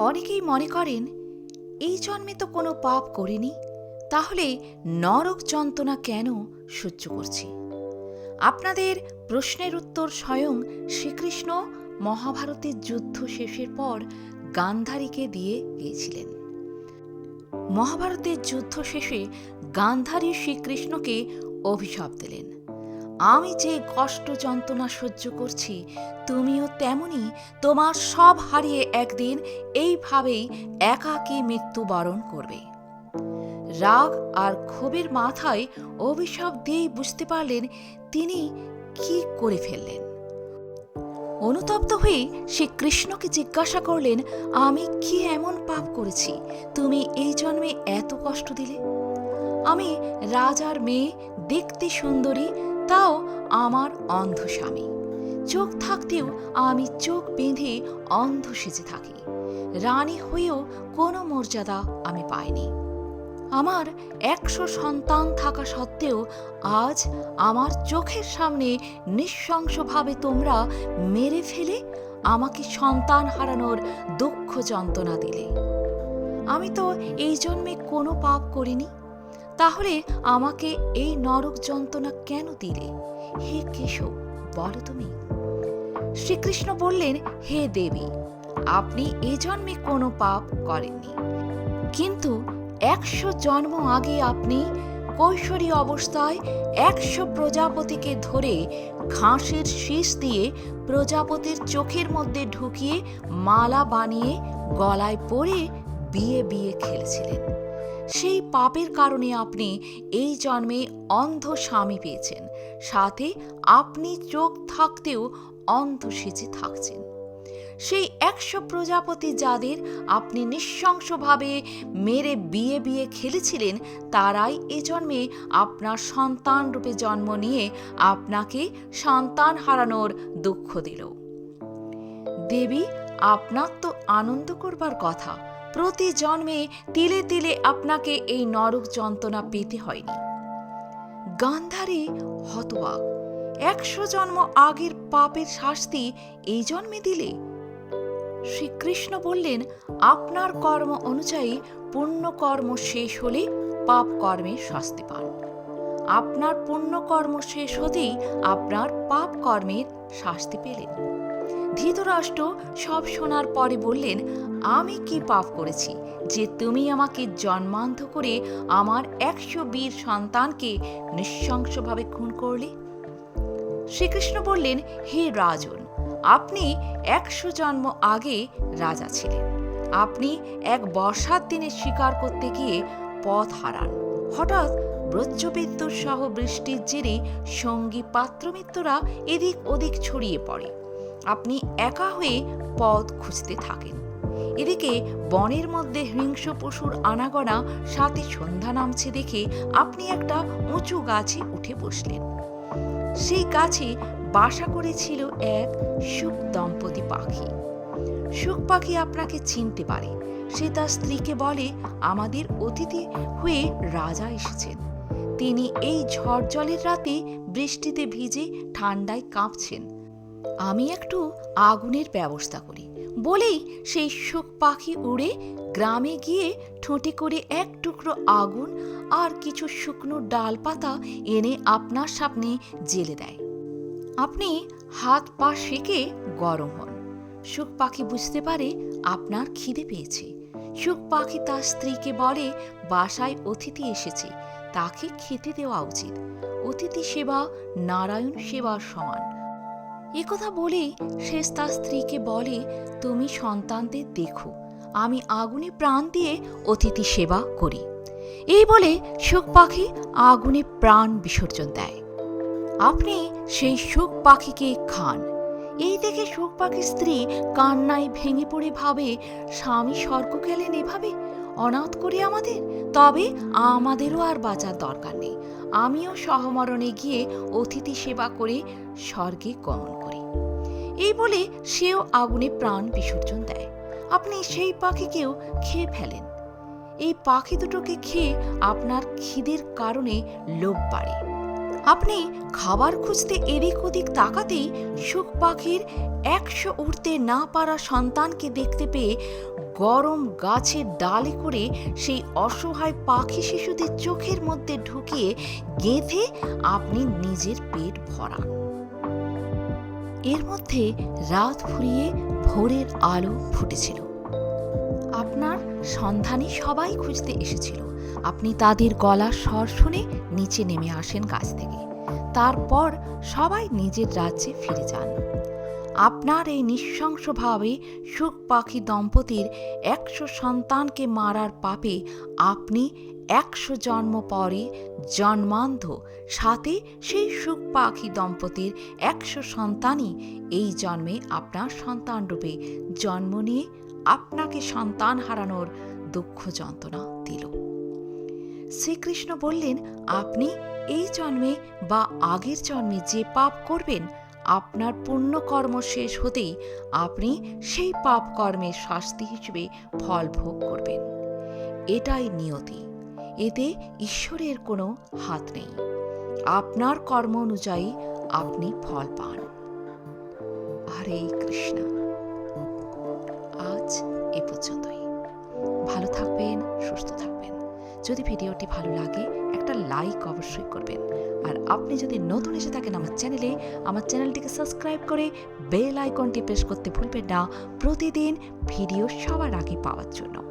অনেকেই মনে করেন, এই জন্মে তো কোনো পাপ করিনি, তাহলে নরক যন্ত্রণা কেন সহ্য করছি? আপনাদের প্রশ্নের উত্তর স্বয়ং শ্রীকৃষ্ণ মহাভারতের যুদ্ধ শেষের পর গান্ধারীকে দিয়ে গিয়েছিলেন। মহাভারতের যুদ্ধ শেষে গান্ধারী শ্রীকৃষ্ণকে অভিশাপ দিলেন। আমি যে কষ্ট যন্ত্রণা সহ্য করছি, তুমিও তেমনি তোমার সব হারিয়ে একদিন এইভাবেই একাকী মৃত্যুবরণ করবে। রাগ আর ক্ষোভের মাথায় অভিশাপ দিয়েই বুঝতে পারলেন তিনি কি করে ফেললেন। অনুতপ্ত হয়ে সে কৃষ্ণকে জিজ্ঞাসা করলেন, আমি কি এমন পাপ করেছি? তুমি এই জন্মে এত কষ্ট দিলে? আমি রাজার মেয়ে, দেখতে সুন্দরী তাও আমার অন্ধ স্বামী চোখ থাকতেও আমি চোখ বেঁধে অন্ধ সেজে থাকি। রানী হয়েও কোনো মর্যাদা আমি পাইনি। আমার একশো সন্তান থাকা সত্ত্বেও আজ আমার চোখের সামনে নৃশংসভাবে তোমরা মেরে ফেলে আমাকে সন্তান হারানোর দুঃখ যন্ত্রণা দিলে। আমি তো এই জন্মে কোনো পাপ করিনি। তাহলে আমাকে এই নরক যন্ত্রণা কেন দিলে? হে কেশব, বলো তুমি। শ্রীকৃষ্ণ বললেন, হে দেবী, আপনি এ জন্মে কোনো পাপ করেননি। কিন্তু একশো জন্ম আগে আপনি কৈশোরী অবস্থায় একশো প্রজাপতিকে ধরে ঘাসের শীষ দিয়ে প্রজাপতির চোখের মধ্যে ঢুকিয়ে মালা বানিয়ে গলায় পরে বিয়ে বিয়ে খেলেছিলেন। সেই পাপের কারণে আপনি এই জন্মে অন্ধ স্বামী পেয়েছেন। সাথে আপনি চোখ থাকতেও অন্ধ সেজে থাকছেন। সেই একশো প্রজাপতি যাদের আপনি নৃশংসভাবে মেরে বিয়ে বিয়ে খেলেছিলেন, তারাই এ জন্মে আপনার সন্তান রূপে জন্ম নিয়ে আপনাকে সন্তান হারানোর দুঃখ দিল। দেবী, আপনার তো আনন্দ করবার কথা। প্রতি জন্মে তিলে তিলে আপনাকে এই নরক যন্ত্রণা পেতে হয়নি। গান্ধারী হতবাক। একশো জন্ম আগের পাপের শাস্তি এই জন্মে দিলে? শ্রীকৃষ্ণ বললেন, আপনার কর্ম অনুযায়ী পুণ্যকর্ম শেষ হলে পাপ কর্মের শাস্তি পান। আপনার পুণ্যকর্ম শেষ হতেই আপনার পাপ কর্মের শাস্তি পেলেন। ধৃতরাষ্ট্র সব শোনার পরে বললেন, আমি কি পাপ করেছি যে তুমি আমাকে জন্মান্ধ করে আমার একশো বীর সন্তানকে নৃশংসভাবে খুন করলে? শ্রীকৃষ্ণ বললেন, হে রাজন, আপনি একশো জন্ম আগে রাজা ছিলেন। আপনি এক বর্ষার দিনে শিকার করতে গিয়ে পথ হারান। হঠাৎ ব্রজ্যবিদ্যুৎ সহ বৃষ্টির জেরে সঙ্গী পাত্রমিত্ররা এদিক ওদিক ছড়িয়ে পড়ে। আপনি একা হয়ে পথ খুঁজতে থাকেন। এদিকে বনের মধ্যে হিংস্র পশুর আনাগোনা সাথে সন্ধ্যা নামছে দেখে আপনি একটা উঁচু গাছে উঠে বসলেন। সেই গাছে বাসা করেছিল এক সুখ দম্পতি পাখি। সুখ পাখি আপনাকে চিনতে পারে। সে তার স্ত্রীকে বলে, আমাদের অতিথি হয়ে রাজা এসেছেন। তিনি এই ঝড় জলের রাতে বৃষ্টিতে ভিজে ঠান্ডায় কাঁপছেন। আমি একটু আগুনের ব্যবস্থা করি। বলেই সেই সুখ পাখি উড়ে গ্রামে গিয়ে ঠোঁটে করে এক টুকরো আগুন আর কিছু শুকনো ডালপাতা এনে আপনার সামনে জেলে দেয়। আপনি হাত পা সেকে গরম হন। সুখ পাখি বুঝতে পারে আপনার খিদে পেয়েছে। সুখ পাখি তার স্ত্রীকে বলে, বাসায় অতিথি এসেছে। তাকে খেতে দেওয়া উচিত। অতিথি সেবা, নারায়ণ সেবার সমান। একথা বলেই সে তার স্ত্রীকে বলে, তুমি সন্তানদের দেখো। আমি আগুনে প্রাণ দিয়ে অতিথি সেবা করি। এই বলে সুখ পাখি আগুনে প্রাণ বিসর্জন দেয়। আপনি সেই সুখ পাখিকে খান। এই দেখে সুখ পাখির স্ত্রী কান্নায় ভেঙে পড়ে ভাবে, স্বামী স্বর্গ গেলেন এভাবে? অনাথ করে আমাদের? তবে আমাদেরও আর বাঁচার দরকার নেই। আমিও সহমরণে গিয়ে অতিথি সেবা করে স্বর্গে গমন করি। এই বলে সেও আগুনে প্রাণ বিসর্জন দেয়। আপনি সেই পাখিকেও খেয়ে ফেলেন। এই পাখি দুটোকে খেয়ে আপনার খিদের কারণে লোভ বাড়ে। আপনি খাবার খুঁজতে এদিক ওদিক তাকাতেই সুখ পাখির একশো উঠতে না পারা সন্তানকে দেখতে পেয়ে গরম গাছের ডালে করে সেই অসহায় পাখি শিশুদের চোখের মধ্যে ঢুকিয়ে গেঁথে আপনি নিজের পেট ভরান এর মধ্যে রাত ফুরিয়ে ভোরের আলো ফুটেছিল। আপনার সন্ধানে সবাই খুঁজতে এসেছিল। আপনি তাদের গলার স্বর শুনে নিচে নেমে আসেন গাছ থেকে। তারপর সবাই নিজের রাজ্যে ফিরে যান। আপনার এই নৃশংসভাবে সুখ পাখি দম্পতির একশো সন্তানকে মারার পাপে আপনি একশো জন্ম পরে জন্মান্ধ। সাথে সেই সুখ পাখি দম্পতির একশো সন্তানই এই জন্মে আপনার সন্তানরূপে জন্ম নিয়ে আপনাকে সন্তান হারানোর দুঃখ যন্ত্রণা দিল। শ্রীকৃষ্ণ বললেন, আপনি এই জন্মে বা আগের জন্মে যে পাপ করবেন, আপনার পুণ্যকর্ম শেষ হতেই আপনি সেই পাপ কর্মের শাস্তি হিসেবে ফল ভোগ করবেন। এটাই নিয়তি। এতে ঈশ্বরের কোনো হাত নেই। আপনার কর্ম অনুযায়ী আপনি ফল পান। হরে কৃষ্ণ। এ পর্যন্তই। ভালো থাকবেন, সুস্থ থাকবেন। যদি ভিডিওটি ভালো লাগে, একটা লাইক অবশ্যই করবেন। আর আপনি যদি নতুন এসে থাকেন আমার চ্যানেলে আমার চ্যানেলটিকে সাবস্ক্রাইব করে বেল আইকনটি প্রেস করতে ভুলবেন না। প্রতিদিন ভিডিও সবার আগে পাওয়ার জন্য।